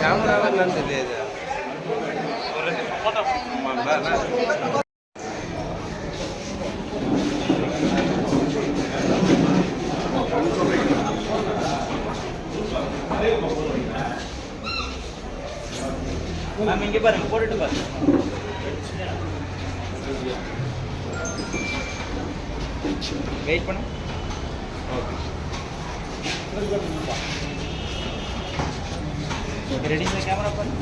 கேமரால என்னன்னு தெரியாது Ma'am இங்கே பாருங்க போட்டுட்டு பாருங்க வெயிட் பண்ணு ரெடி சார் கேமரா பண்ணு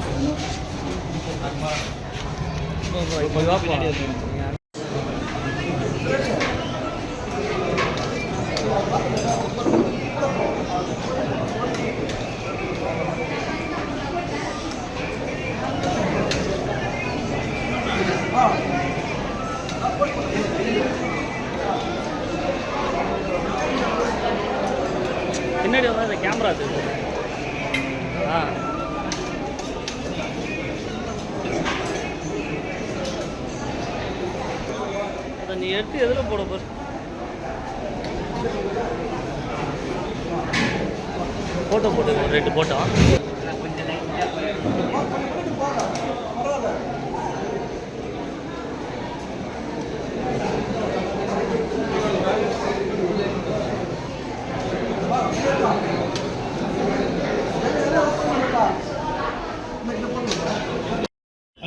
பின்னாடி வந்துருங்க. பின்னாடி வந்து அந்த கேமரா அது. ஆ. அதை நீ எடுத்து எதில் போட போற? ஃபோட்டோ போட்டு ரெண்டு ஃபோட்டோ அண்ணா சொல்லண்ணா சொல்லுங்க கொஞ்சம் கீழே இருக்கு கொஞ்சம் கீழே கீழே இருக்கு, கீழே இருக்கு. நாலு தாண்டா வரும் அப்படியா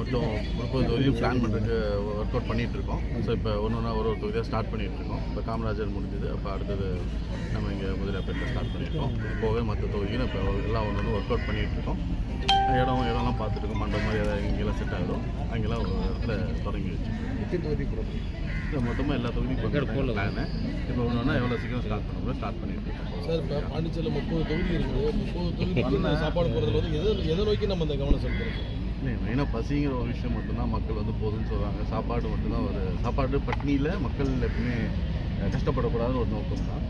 மொத்தம் முப்பது தொகுதியும் பிளான் பண்ணுறதுக்கு ஒர்க் அவுட் பண்ணிட்டு இருக்கோம் ஸோ இப்போ ஒன்று ஒன்றா ஒரு ஒரு தொகுதியாக ஸ்டார்ட் பண்ணிட்டு இருக்கோம் இப்போ காமராஜர் முடிஞ்சது அப்போ அடுத்தது நம்ம இங்கே முதலியாப்பேட்டில் ஸ்டார்ட் பண்ணியிருக்கோம். போக மற்ற தொகுதியும் இப்போ எல்லாம் ஒன்று ஒன்று ஒர்க் அவுட் பண்ணிட்டு இருக்கோம் இடம் இடம்லாம் பார்த்துட்டு இருக்கோம் மண்டபம் மாதிரி ஏதாவது எங்கெல்லாம் செட் ஆகுதோ அங்கெல்லாம் ஒரு இடத்துல தொடங்கி வச்சு இல்லை மொத்தமாக எல்லா தொகுதியும் பிளானு இப்போ ஒன்று ஒன்றா எவ்வளோ சீக்கிரம் ஸ்டார்ட் பண்ண ஸ்டார்ட் பண்ணிட்டு இருக்கோம் சார் இப்போ பாண்டிச்சேரியில் முப்பது தொகுதி இருக்குது. முப்பது தொகுதிக்கு இந்த சாப்பாடு போகிறதுல வந்து எதை எதை நோக்கி நம்ம இந்த கவனம் செலுத்துறோம்? இல்லை மெயினாக பசிங்கிற ஒரு விஷயம் மட்டும்தான் மக்கள் வந்து போதும்னு சொல்கிறாங்க சாப்பாடு மட்டும்தான் ஒரு சாப்பாடு பட்னியில் மக்கள் எப்பவுமே கஷ்டப்படக்கூடாதுன்னு ஒரு நோக்கம் தான்.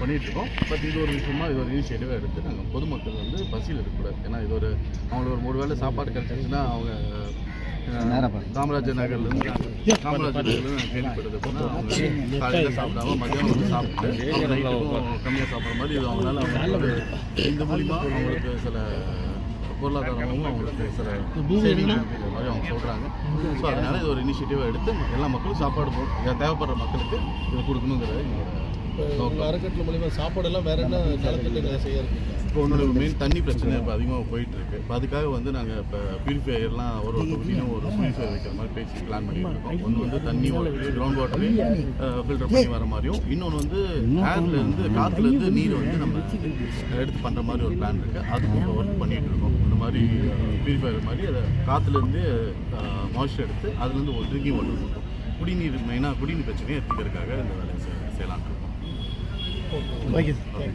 பண்ணிட்டு இருக்கோம். பட் இது ஒரு விஷயமா இது ஒரு இனிஷியேட்டிவாக எடுத்து நாங்கள் பொதுமக்கள் வந்து பசியில் இருக்கக்கூடாது. ஏன்னா இது ஒரு அவங்களுக்கு ஒரு மூணு வேளை சாப்பாடு கிடைச்சிருச்சுன்னா அவங்க காமராஜர் நகர்லேருந்து காமராஜர் நகர்லேருந்து கேள்விப்பட்டது அவங்க காலையில் சாப்பிடாம மதியானம் வந்து சாப்பிட்டு அவங்க கம்மியாக சாப்பிட்ற மாதிரி இது அவங்களால அவங்களுக்கு இந்த மூலிமா அவங்களுக்கு சில பொருளாதாரமும் அவங்களுக்கு சில மாதிரி அவங்க சொல்கிறாங்க ஸோ அதனால இது ஒரு இனிஷியேட்டிவாக எடுத்து எல்லா மக்களும் சாப்பாடு போ தேவைப்படுற மக்களுக்கு இது கொடுக்கணுங்கிறது இப்போ அறக்கட்டளை மூலிமா சாப்பாடெல்லாம் வேற என்ன நலத்திட்டங்களை செய்ய இருக்கீங்க? இப்போ ஒன்றோட மெயின் தண்ணி பிரச்சனை இப்போ அதிகமாக போயிட்டு இருக்கு இப்போ அதுக்காக வந்து நாங்கள் இப்போ பியூரிஃபையர்லாம் ஒரு ஒரு தொகுதியிலும் ஒரு பியூரிஃபையர் வைக்கிற மாதிரி பேசி பிளான் பண்ணிட்டு இருக்கோம். ஒன்று வந்து தண்ணி கிரவுண்ட் வாட்டரு ஃபில்டர் பண்ணி வர மாதிரியும் இன்னொன்று வந்து ஏர்ல இருந்து காத்துல இருந்து நீர் வந்து நம்ம எடுத்து பண்ணுற மாதிரி ஒரு பிளான் இருக்கு. அதுக்கு இப்போ ஒர்க் பண்ணிட்டு இருக்கோம். இந்த மாதிரி பியூரிஃபையர் மாதிரி அதை காத்துல இருந்து மாய்ஸ்சர் எடுத்து அதுலேருந்து ஒரு ட்ரிங்கிங் வாட்டர் கொடுக்கும் குடிநீர் மெயினாக குடிநீர் பிரச்சனையை எடுத்துக்கிறதுக்காக இந்த வேலையை செய்ய- செய்யலாம்னு இருக்கோம். ஓகே